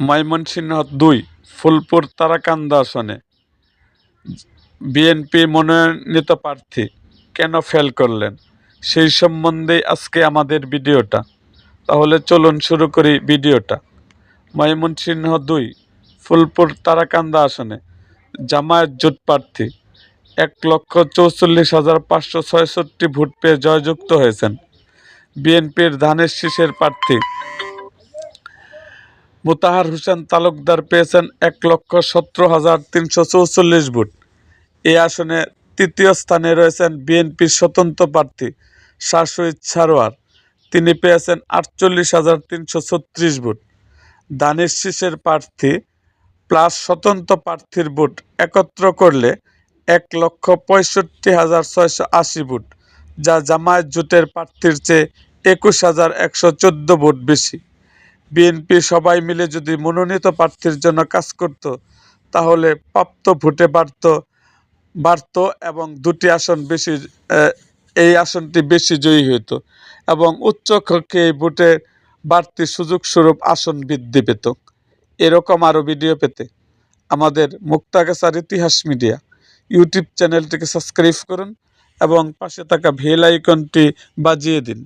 ময়মনসিংহ দুই, ফুলপুর তারাকান্দা আসনে। বিএনপি মনোনীত প্রার্থী কেন ফেল করলেন? সেই সম্বন্ধে আজকে আমাদের ভিডিওটা। তাহলে চলুন শুরু করি ভিডিওটা। ময়মনসিংহ দুই, ফুলপুর তারাকান্দা আসনে। জামায়াত জোট প্রার্থী, এক লক্ষ চৌচল্লিশ হাজার পাঁচশো ছয়ষট্টি ভোট পেয়ে জয়যুক্ত হয়েছেন। বিএনপির ধানের শীষের প্রার্থী মোতাহার হোসেন তালুকদার পেয়েছেন এক লক্ষ সতেরো হাজার তিনশো চৌচল্লিশ ভোট। এই আসনে তৃতীয় স্থানে রয়েছেন বিএনপির স্বতন্ত্র প্রার্থী শাহ শহীদ সারোয়ার। তিনি পেয়েছেন আটচল্লিশ হাজার তিনশো ছত্রিশ ভোট। দানিশ শীষের প্রার্থী প্লাস স্বতন্ত্র প্রার্থীর ভোট একত্র করলে এক লক্ষ পঁয়ষট্টি হাজার ছয়শো আশি ভোট, যা জামায়াত জোটের প্রার্থীর চেয়ে একুশ হাজার একশো চোদ্দ ভোট বেশি। বিএনপি সবাই মিলে যদি মনোনীত প্রার্থীর জন্য কাজ করত, তাহলে প্রাপ্ত ভোটে বাড়ত বাড়ত এবং দুটি আসন বেশি এই আসনটি বেশি জয়ী হতো এবং উচ্চ কক্ষে এই ভোটে বাড়তি সুযোগ স্বরূপ আসন বৃদ্ধি পেত। এরকম আরও ভিডিও পেতে আমাদের মুক্তাগাছার ইতিহাস মিডিয়া ইউটিউব চ্যানেলটিকে সাবস্ক্রাইব করুন এবং পাশে থাকা বেল আইকনটি বাজিয়ে দিন।